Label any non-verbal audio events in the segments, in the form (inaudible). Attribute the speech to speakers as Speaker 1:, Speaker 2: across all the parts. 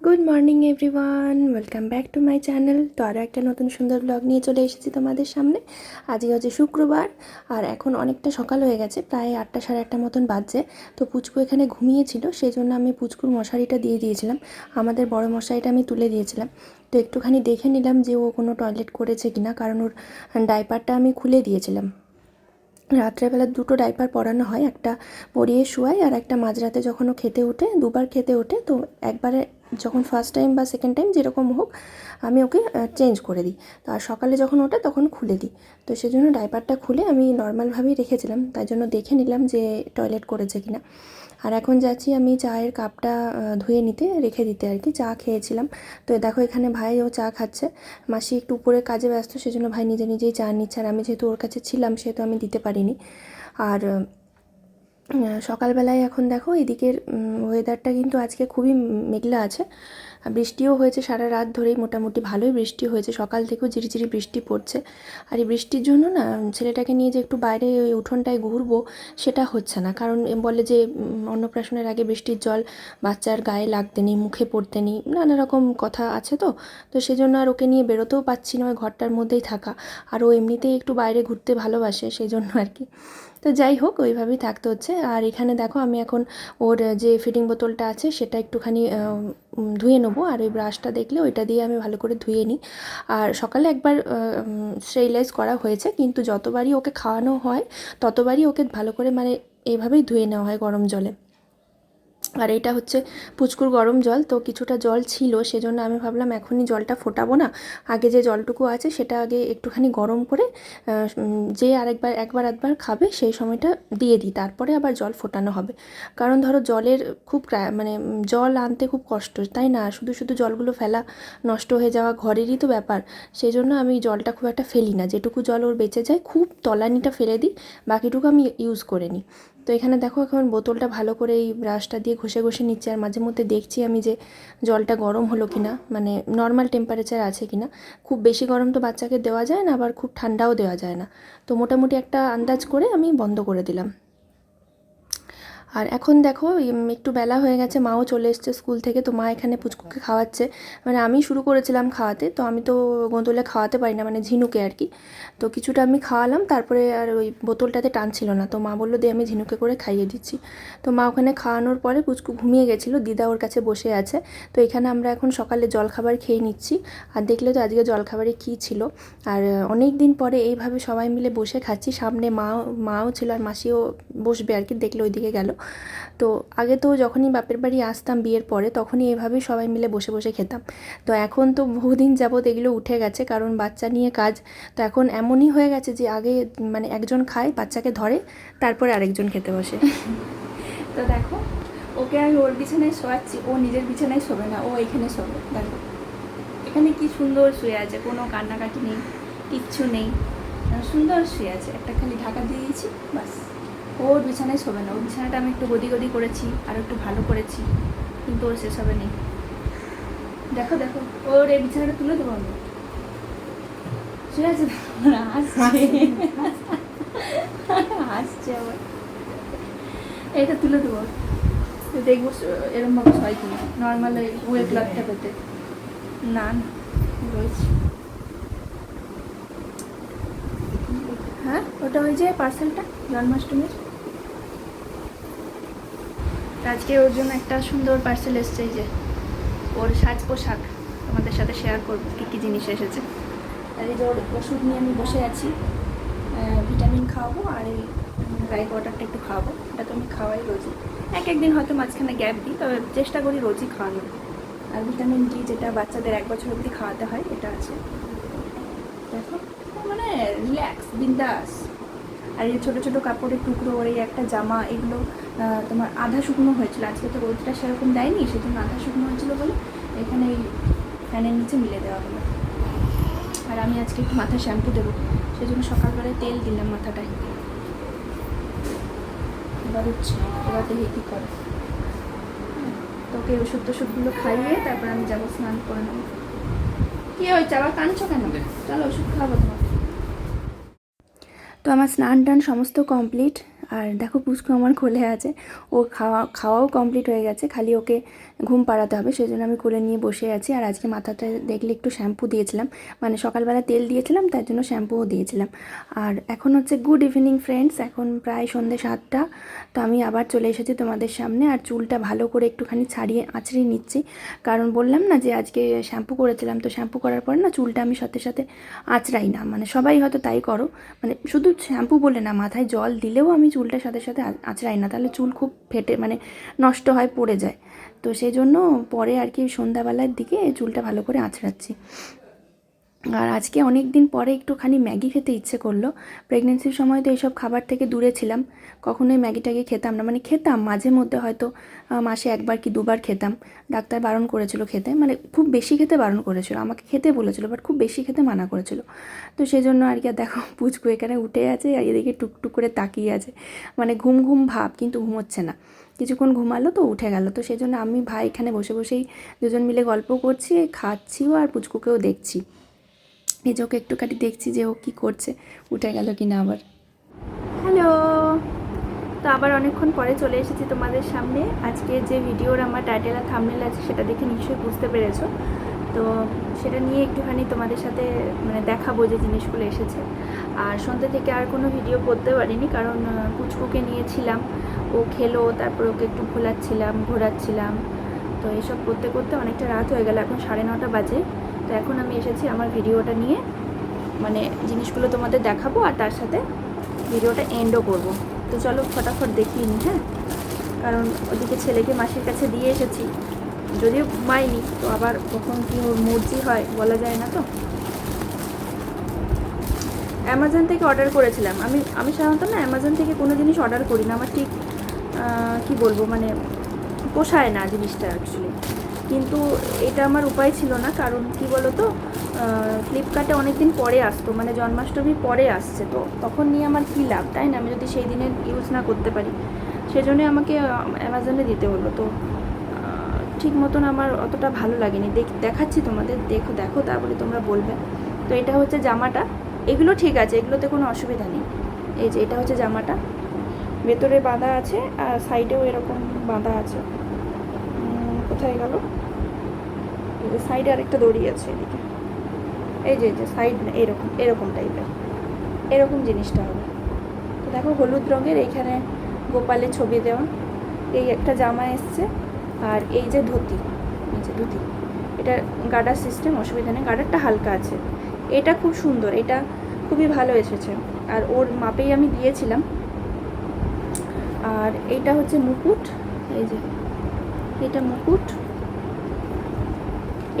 Speaker 1: Good morning everyone welcome back to my channel তো আরও একটা নতুন সুন্দর ব্লগ নিয়ে চলে এসেছি তোমাদের সামনে। আজকে হচ্ছে শুক্রবার, আর এখন অনেকটা সকাল হয়ে গেছে, প্রায় আটটা সাড়ে আটটা মতন বাজছে। তো পুচকু এখানে ঘুমিয়েছিল সেই জন্য আমি পুচকুর মশারিটা দিয়ে দিয়েছিলাম। আমাদের বড় মশারিটা আমি তুলে দিয়েছিলাম। তো একটুখানি দেখে নিলাম যে ও কোনো টয়লেট করেছে কিনা, কারণ ওর ডাইপারটা আমি খুলে দিয়েছিলাম। রাত্রেবেলা দুটো ডাইপার পরানো হয়, একটা পরিয়ে শোয়াই আর একটা মাঝরাতে যখন ও খেতে ওঠে, দুবার খেতে ওঠে, তো একবারে যখন ফার্স্ট টাইম বা সেকেন্ড টাইম যেরকম হোক, আমি ওকে চেঞ্জ করে দিই। তো আর সকালে যখন ওটা তখন খুলে দিই। তো সেজন্য ডাইপারটা খুলে আমি নর্মালভাবেই রেখেছিলাম। তাই জন্য দেখে নিলাম যে টয়লেট করেছে কিনা। আর এখন যাচ্ছি আমি চায়ের কাপটা ধুয়ে নিতে, রেখে দিতে আর কি। চা খেয়েছিলাম। তো দেখো এখানে ভাই ও চা খাচ্ছে। মাসি একটু উপরে কাজে ব্যস্ত, সেজন্য ভাই নিজে নিজেই চা নিচ্ছে। আর আমি যেহেতু ওর কাছে ছিলাম, সেহেতু আমি দিতে পারিনি। আর সকালবেলায় এখন দেখো এদিকের ওয়েদারটা কিন্তু আজকে খুবই মেঘলা আছে। বৃষ্টিও হয়েছে সারা রাত ধরেই, মোটামুটি ভালোই বৃষ্টি হয়েছে। সকাল থেকেও ঝিরিঝিরি বৃষ্টি পড়ছে। আর এই বৃষ্টির জন্য না, ছেলেটাকে নিয়ে যে একটু বাইরে ওই উঠোনটায় ঘুরবো, সেটা হচ্ছে না। কারণ বলে যে অন্নপ্রাশনের আগে বৃষ্টির জল বাচ্চার গায়ে লাগতে নেই, মুখে পড়তে নেই, নানা রকম কথা আছে তো। তো সেজন্য আর ওকে নিয়ে বেরোতেও পাচ্ছি না, ওই ঘরটার মধ্যেই থাকা। আর ও এমনিতেই একটু বাইরে ঘুরতে ভালোবাসে সেই জন্য আর কি। তো যাই হোক, ওইভাবেই থাকতে হচ্ছে। আর এখানে দেখো, আমি এখন ওর যে ফিটিং বোতলটা আছে, সেটা একটুখানি ধুয়ে নেব। আর ওই ব্রাশটা দেখলে ওইটা দিয়ে আমি ভালো করে ধুয়ে নিই। আর সকালে একবার স্টেরিলাইজ করা হয়েছে, কিন্তু যতবারই ওকে খাওয়ানো হয়, ততবারই ওকে ভালো করে মানে এভাবেই ধুয়ে নেওয়া হয় গরম জলে। আর এটা হচ্ছে পুচকুর গরম জল, তো কিছুটা জল ছিল, সেজন্য আমি ভাবলাম এখনই জলটা ফোটাবো না। আগে যে জলটুকু আছে সেটা আগে একটুখানি গরম করে যে আরেকবার, একবার একবার খাবে সেই সময়টা দিয়ে দিই, তারপরে আবার জল ফোটানো হবে। কারণ ধরো জলের খুব মানে জল আনতে খুব কষ্ট, তাই না? শুধু শুধু জলগুলো ফেলা নষ্ট হয়ে যাওয়া ঘরেরই তো ব্যাপার। সেই জন্য আমি জলটা খুব একটা ফেলি না, যেটুকু জল ওর বেঁচে যায়, খুব তলানিটা ফেলে দিই, বাকিটুকু আমি ইউজ করে নিই। তো এখানে দেখো এখন বোতলটা ভালো করে এই ব্রাশটা দিয়ে ঘষে ঘষে নিচ্ছে আর মাঝে মধ্যে দেখছি আমি যে জলটা গরম হলো কিনা মানে নর্মাল টেম্পারেচার আছে কিনা। খুব বেশি গরম তো বাচ্চাকে দেওয়া যায় না, আবার খুব ঠান্ডাও দেওয়া যায় না। তো মোটামুটি একটা আন্দাজ করে আমি বন্ধ করে দিলাম। আর এখন দেখো একটু বেলা হয়ে গেছে, মাও চলে এসছে স্কুল থেকে, তো মা এখানে পুচকুকে খাওয়াচ্ছে। মানে আমি শুরু করেছিলাম খাওয়াতে, তো আমি তো গোঁদলে খাওয়াতে পারি না মানে ঝিনুকে আর কি। তো কিছুটা আমি খাওয়ালাম, তারপরে আর ওই বোতলটাতে টানছিল না। তো মা বলল দিয়ে আমি ঝিনুকে করে খাইয়ে দিচ্ছি। তো মা ওখানে খাওয়ানোর পরে পুচকু ঘুমিয়ে গেছিল, দিদা ওর কাছে বসে আছে। তো এখানে আমরা এখন সকালে জলখাবার খেয়ে নিচ্ছি। আর দেখলে তো আজকে জলখাবারে কী ছিল। আর অনেক দিন পরে এইভাবে সবাই মিলে বসে খাচ্ছি, সামনে মাও মাও ছিল আর মাসিও বসবে আর কি, দেখলে ওইদিকে গেল। তো আগে তো যখনই বাপের বাড়ি আসতাম বিয়ের পরে, তখনই এভাবেই সবাই মিলে বসে বসে খেতাম। তো এখন তো বহুদিন যাবৎ এগুলো উঠে গেছে, কারণ বাচ্চা নিয়ে কাজ। তো এখন এমনই হয়ে গেছে যে আগে মানে একজন খায়, বাচ্চাকে ধরে, তারপরে আরেকজন খেতে বসে। (laughs)
Speaker 2: তো দেখো, ওকে আমি ওর বিছানায় শোয়াচ্ছি, ও নিজের বিছানায় শোবে না, ও এখানে শোবে। দেখো, এখানে কি সুন্দর শুয়ে আছে, কোনো কান্নাকাটি নেই, কিচ্ছু নেই। সুন্দর শুয়ে আছে, একটা খালি ঢাকা দিয়ে দিয়েছি, বাস। ওর বিছানায় শোবে না। ওর বিছানাটা আমি একটু গদি গদি করেছি, আর একটু ভালো করেছি, কিন্তু ওর সেসবে নেই দেখো দেখো, ওর এই বিছানাটা তুলে দেবো আমি। শুয়ে আছে হাসছে হাসছে আবার। এটা তুলে দেবো। দেখব স- এরম ভাবে হয় কিনা নর্মাল ওই ওয়েট ক্লাবটা পেতে। না না, রয়েছে। হ্যাঁ ওটা ওই যে পার্সেলটা জন্মাষ্টমীর। আজকে ওর জন্য একটা সুন্দর পার্সেল এসছে যে। ওর সাজ পোশাক তোমাদের সাথে শেয়ার করব, কী কী জিনিস এসেছে। আর এই যে ওর ওষুধ নিয়ে আমি বসে আছি ভিটামিন খাওয়াবো আর এই ড্রাই ওয়াটারটা একটু খাওয়াবো। এটা তো আমি খাওয়াই রোজই। এক একদিন হয়তো মাঝখানে গ্যাপ দিই, তবে চেষ্টা করি রোজই খাওয়ানোর। আর ভিটামিন ডি যেটা বাচ্চাদের এক বছর অবধি খাওয়াতে হয়, এটা আছে। দেখো মানে রিল্যাক্স বিন্দাস। আর এই ছোটো ছোটো কাপড়ের টুকরো আর এই একটা জামা এগুলো তোমার আধা শুকনো হয়েছিল। আজকে তো রোদটা সেরকম দেয়নি সেজন্য আধা শুকনো হয়েছিল বলে এখানে এই ফ্যানের নিচে মিলে দেওয়া হলো। আর আমি আজকে একটু মাথায় শ্যাম্পু দেবো সেজন্য সকালবেলায় তেল দিলাম মাথাটায় এবার হচ্ছে এবার দেখি কী করে। তোকে ওষুধ টষুধগুলো খাইয়ে তারপর আমি যাব স্নান করে নেব। কি হয়েছে আবার কাঁদছো কেন? চলো ওষুধ খাব তোমার
Speaker 1: তো আমার স্নান টান সমস্ত কমপ্লিট আর দেখো পুষ্কু আমার খোলে আছে। ও খাওয়া, খাওয়াও কমপ্লিট হয়ে গেছে, খালি ওকে ঘুম পাড়াতে হবে সেই জন্য আমি কোলে নিয়ে বসে আছি। আর আজকে মাথাটা দেখলে একটু শ্যাম্পু দিয়েছিলাম মানে সকালবেলা তেল দিয়েছিলাম, তার জন্য শ্যাম্পুও দিয়েছিলাম। আর এখন হচ্ছে গুড ইভিনিং ফ্রেন্ডস এখন প্রায় সন্ধ্যে সাতটা, তো আমি আবার চলে এসেছি তোমাদের সামনে। আর চুলটা ভালো করে একটুখানি ছাড়িয়ে আঁচড়িয়ে নিচ্ছি। কারণ বললাম না যে আজকে শ্যাম্পু করেছিলাম, তো শ্যাম্পু করার পরে না চুলটা আমি সাথে সাথে আঁচড়াই না। মানে সবাই হয়তো তাই করো মানে শুধু শ্যাম্পু বলে না, মাথায় জল দিলেও আমি চুলটার সাথে সাথে আঁচড়াই না। তাহলে চুল খুব ফেটে মানে নষ্ট হয়, পড়ে যায়। তো সেই জন্য পরে আর কি সন্ধ্যাবেলার দিকে চুলটা ভালো করে আঁচড়াচ্ছি। আর আজকে অনেক দিন পরে একটুখানি ম্যাগি খেতে ইচ্ছে করল। প্রেগনেন্সির সময় তো এইসব খাবার থেকে দূরে ছিলাম। কখনোই ম্যাগি ট্যাগি খেতাম না। মানে খেতাম, মাঝে মধ্যে হয়তো মাসে একবার কি দুবার খেতাম। ডাক্তার বারণ করেছিল খেতে। মানে খুব বেশি খেতে বারণ করেছিল। আমাকে খেতে বলেছিল বাট খুব বেশি খেতে মানা করেছিল। তো সেই জন্য আর কি দেখো, পুচকু এখানে উঠে আছে আর এদিকে টুকটুক করে তাকিয়ে আছে। মানে ঘুম ঘুম ভাব, কিন্তু ঘুমোচ্ছে না। কিছুক্ষণ ঘুমালো তো উঠে গেল। তো সেই জন্য আমি ভাই এখানে বসে বসেই দুজন মিলে গল্প করছি, খাচ্ছিও আর পুচকুকেও দেখছি। এই যে ওকে একটুখানি দেখছি যে ও কী করছে উঠে গেল কি না আবার।
Speaker 2: হ্যালো। তো আবার অনেকক্ষণ পরে চলে এসেছি তোমাদের সামনে। আজকে যে ভিডিওর আমার টাইটেল আর থামনেল আছে সেটা দেখে নিশ্চয়ই বুঝতে পেরেছ। তো সেটা নিয়ে একটুখানি তোমাদের সাথে মানে দেখাবো যে জিনিসগুলো এসেছে। আর সন্ধ্যে থেকে আর কোনো ভিডিও করতে পারিনি কারণ আহ, পুচকুকে নিয়েছিলাম। ও খেলো তারপর ওকে একটু ঘোলাচ্ছিলাম ঘোরাচ্ছিলাম। তো এসব করতে করতে অনেকটা রাত হয়ে গেল এখন সাড়ে নটা বাজে। তো এখন আমি এসেছি আমার ভিডিওটা নিয়ে মানে জিনিসগুলো তোমাদের দেখাবো আর তার সাথে ভিডিওটা এন্ডও করব। তো চলো ফটাফট দেখিয়ে নিই হ্যাঁ? কারণ ওদিকে ছেলেকে মাসির কাছে দিয়ে এসেছি। যদিও ঘুমাইনি তো আবার কখন কি ওর মর্জি হয় বলা যায় না তো। অ্যামাজন থেকে অর্ডার করেছিলাম। আমি আমি সাধারণত না অ্যামাজন থেকে কোনো জিনিস অর্ডার করি না। আমার ঠিক কি বলব মানে পোষায় না জিনিসটা অ্যাকচুয়ালি কিন্তু এটা আমার উপায় ছিল না, কারণ কি বলো তো ফ্লিপকার্টে অনেক দিন পরে আসতো মানে জন্মাষ্টমীর পরে আসছে, তো তখন নিয়ে আমার কী লাভ, তাই না? আমি যদি সেই দিনে ইউজ না করতে পারি, সেজন্য আমাকে অ্যামাজনে দিতে হলো, তো ঠিক মতন আমার অতটা ভালো লাগেনি। দেখ, দেখাচ্ছি তোমাদের, দেখো দেখো, তারপরে তোমরা বলবে। তো এটা হচ্ছে জামাটা, এগুলো ঠিক আছে, এগুলোতে কোনো অসুবিধা নেই। এই যে, এটা হচ্ছে জামাটা, ভেতরে বাঁধা আছে, আর সাইডেও এরকম বাঁধা আছে। কোথায় গেল। সাইডে আরেকটা দড়ি আছে এদিকে। এই যে যে সাইড এরকম এরকম টাইপের এরকম জিনিসটা হবে। দেখো হলুদ রঙের এইখানে গোপালের ছবি দেওয়া। এই একটা জামা এসছে আর এই যে ধুতি, এই যে ধুতি। এটা গার্ডার সিস্টেম অসুবিধা নেই। গার্ডারটা হালকা আছে। এটা খুব সুন্দর, এটা খুবই ভালো এসেছে। আর ওর মাপেই আমি দিয়েছিলাম। আর এইটা হচ্ছে মুকুট, এই যে এটা মুকুট।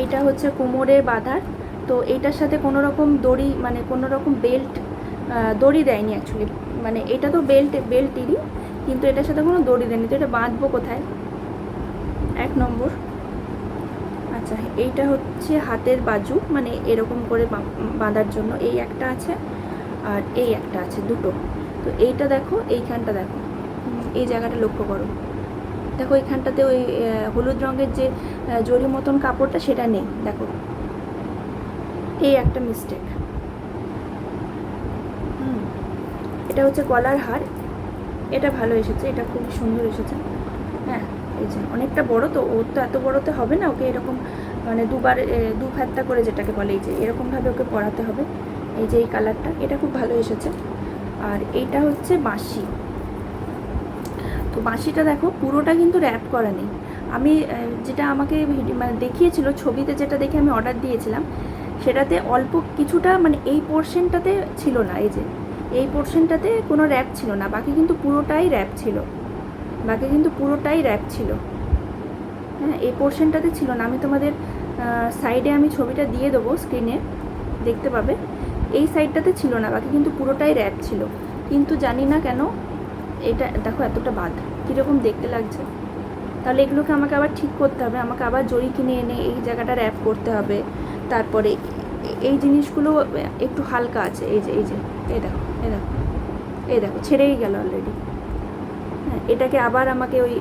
Speaker 2: এইটা হচ্ছে কোমরের বাঁধার। তো এইটার সাথে কোনো রকম দড়ি মানে কোনো রকম বেল্ট দড়ি দেয়নি অ্যাকচুয়ালি মানে এটা তো বেল্ট বেল্টেরই কিন্তু এটার সাথে কোনো দড়ি দেয়নি। তো এটা বাঁধবো কোথায়? এক নম্বর। আচ্ছা এইটা হচ্ছে হাতের বাজু মানে এরকম করে বাঁধার জন্য। এই একটা আছে আর এই একটা আছে, দুটো। তো এইটা দেখো, এইখানটা দেখো। এই জায়গাটা লক্ষ্য করো। দেখো এখানটাতে ওই হলুদ রঙের যে জরি মতন কাপড়টা সেটা নেই, দেখো। এই একটা মিস্টেক এটা হচ্ছে গলার হার। এটা ভালো এসেছে, এটা খুব সুন্দর এসেছে। হ্যাঁ এই যে, অনেকটা বড় তো, ওর তো এত বড়তে হবে না, ওকে এরকম মানে দুবার দু ফ্যাত্তা করে যেটাকে বলে, এই যে, এরকমভাবে ওকে পরাতে হবে। এই যে, এই কালারটা এটা খুব ভালো এসেছে। আর এইটা হচ্ছে বাঁশি। তো বাঁশিটা দেখো, পুরোটা কিন্তু র্যাপ করা নেই। আমি যেটা আমাকে মানে দেখিয়েছিল, ছবিতে যেটা দেখে আমি অর্ডার দিয়েছিলাম, সেটাতে অল্প কিছুটা মানে এই পোর্শনটাতে ছিল না, এই যে, এই পোর্শনটাতে কোনো র্যাপ ছিল না, বাকি কিন্তু পুরোটাই র্যাপ ছিল। বাকি কিন্তু পুরোটাই র্যাপ ছিল। হ্যাঁ এই পোর্শনটাতে ছিল না। আমি তোমাদের সাইডে আমি ছবিটা দিয়ে দেবো স্ক্রিনে দেখতে পাবে। এই সাইডটাতে ছিল না, বাকি কিন্তু পুরোটাই র্যাপ ছিল। কিন্তু জানি না কেন এটা দেখো এতটা বাদ। কীরকম দেখতে লাগছে? তাহলে এগুলোকে আমাকে আবার ঠিক করতে হবে। আমাকে আবার জড়ি কিনে এনে এই জায়গাটা র্যাপ করতে হবে। তারপরে এই জিনিসগুলো একটু হালকা আছে। এই যে এই যে, এই দেখো এই দেখো এই দেখো, ছেড়েই গেল অলরেডি হ্যাঁ এটাকে আবার আমাকে ওই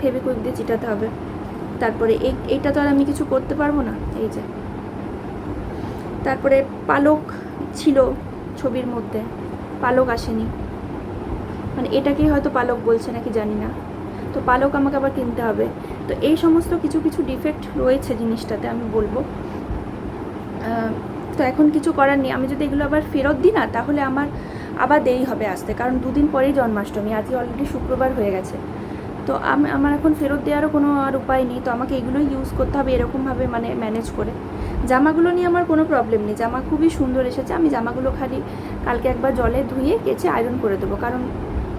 Speaker 2: ফেবিকুইক দিয়ে চিটাতে হবে। তারপরে এই, এইটা তো আর আমি কিছু করতে পারব না। এই যে। তারপরে পালক ছিল ছবির মধ্যে। পালক আসেনি। মানে এটাকেই হয়তো পালক বলছে নাকি জানি না। তো পালক আমাকে আবার কিনতে হবে। তো এই সমস্ত কিছু কিছু ডিফেক্ট রয়েছে জিনিসটাতে, আমি বলব। তো এখন কিছু করার নেই। আমি যদি এগুলো আবার ফেরত দিই না, তাহলে আমার আবার দেরি হবে আসতে। কারণ দুদিন পরেই জন্মাষ্টমী আজকে অলরেডি শুক্রবার হয়ে গেছে। তো আমি, আমার এখন ফেরত দেওয়ারও কোনো আর উপায় নেই। তো আমাকে এগুলোই ইউজ করতে হবে এরকমভাবে মানে ম্যানেজ করে। জামাগুলো নিয়ে আমার কোনো প্রবলেম নেই। জামা খুবই সুন্দর এসেছে। আমি জামাগুলো খালি কালকে একবার জলে ধুয়ে কেচে আয়রন করে দেবো। কারণ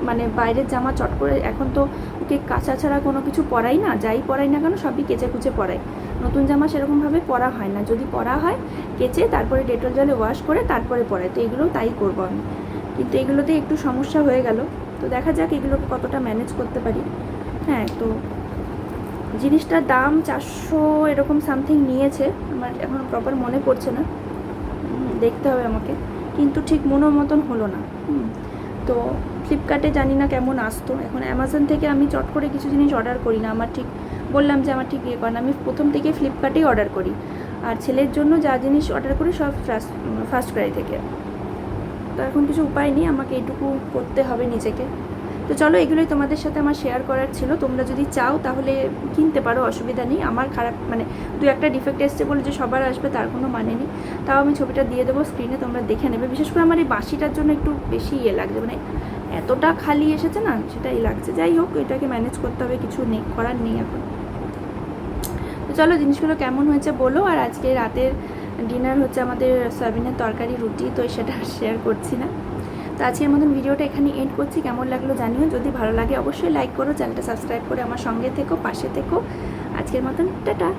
Speaker 2: মানে বাইরের জামা চট করে এখন তো ওকে কাঁচা ছাড়া কোনো কিছু পরাই না, যাই পরাই না কেন সবই কেচে কুচে পরাই নতুন জামা সেরকমভাবে পরা হয় না, যদি পরা হয় কেচে তারপরে ডেটল জলে ওয়াশ করে তারপরে পরাই তো এগুলো তাই করব আমি। কিন্তু এগুলোতে একটু সমস্যা হয়ে গেল, তো দেখা যাক এগুলো কতটা ম্যানেজ করতে পারি। হ্যাঁ তো জিনিসটার দাম চারশো এরকম সামথিং নিয়েছে, আমার এখন প্রপার মনে পড়ছে না। দেখতে হবে আমাকে, কিন্তু ঠিক মনের মতন হলো না। তো ফ্লিপকার্টে জানি না কেমন আসতো। এখন অ্যামাজন থেকে আমি চট করে কিছু জিনিস অর্ডার করি না। আমার ঠিক, বললাম যে আমার ঠিক ইয়ে করে না। আমি প্রথম থেকে ফ্লিপকার্টেই অর্ডার করি। আর ছেলের জন্য যা জিনিস অর্ডার করি সব ফার্স্ট ফার্স্ট ক্রাই থেকে। তো এখন কিছু উপায় নেই। আমাকে এইটুকু করতে হবে নিজেকে। তো চলো, এগুলোই তোমাদের সাথে আমার শেয়ার করার ছিল। তোমরা যদি চাও তাহলে কিনতে পারো, অসুবিধা নেই। আমার খারাপ মানে দু একটা ডিফেক্ট এসছে বলে যে সবার আসবে তার কোনো মানে নেই। তাও আমি ছবিটা দিয়ে দেবো স্ক্রিনে তোমরা দেখে নেবে। বিশেষ করে আমার এই বাঁশিটার জন্য একটু বেশি ইয়ে লাগছে। মানে এতটা খালি এসেছে না, সেটাই লাগছে। যাই হোক, এটাকে ম্যানেজ করতে হবে, কিছু নেই, করার নেই এখন। তো চলো, জিনিসগুলো কেমন হয়েছে বলো, আর আজকে রাতের ডিনার হচ্ছে আমাদের সয়াবিনের তরকারি রুটি, তো সেটা শেয়ার করছি না। তো আজকের মতন ভিডিওটা এখানে এন্ড করছি। কেমন লাগল জানিও, যদি ভালো লাগে অবশ্যই লাইক করো চ্যানেলটা সাবস্ক্রাইব করে আমার সঙ্গে থেকো, পাশে থেকো। আজকের মতন, টাটা।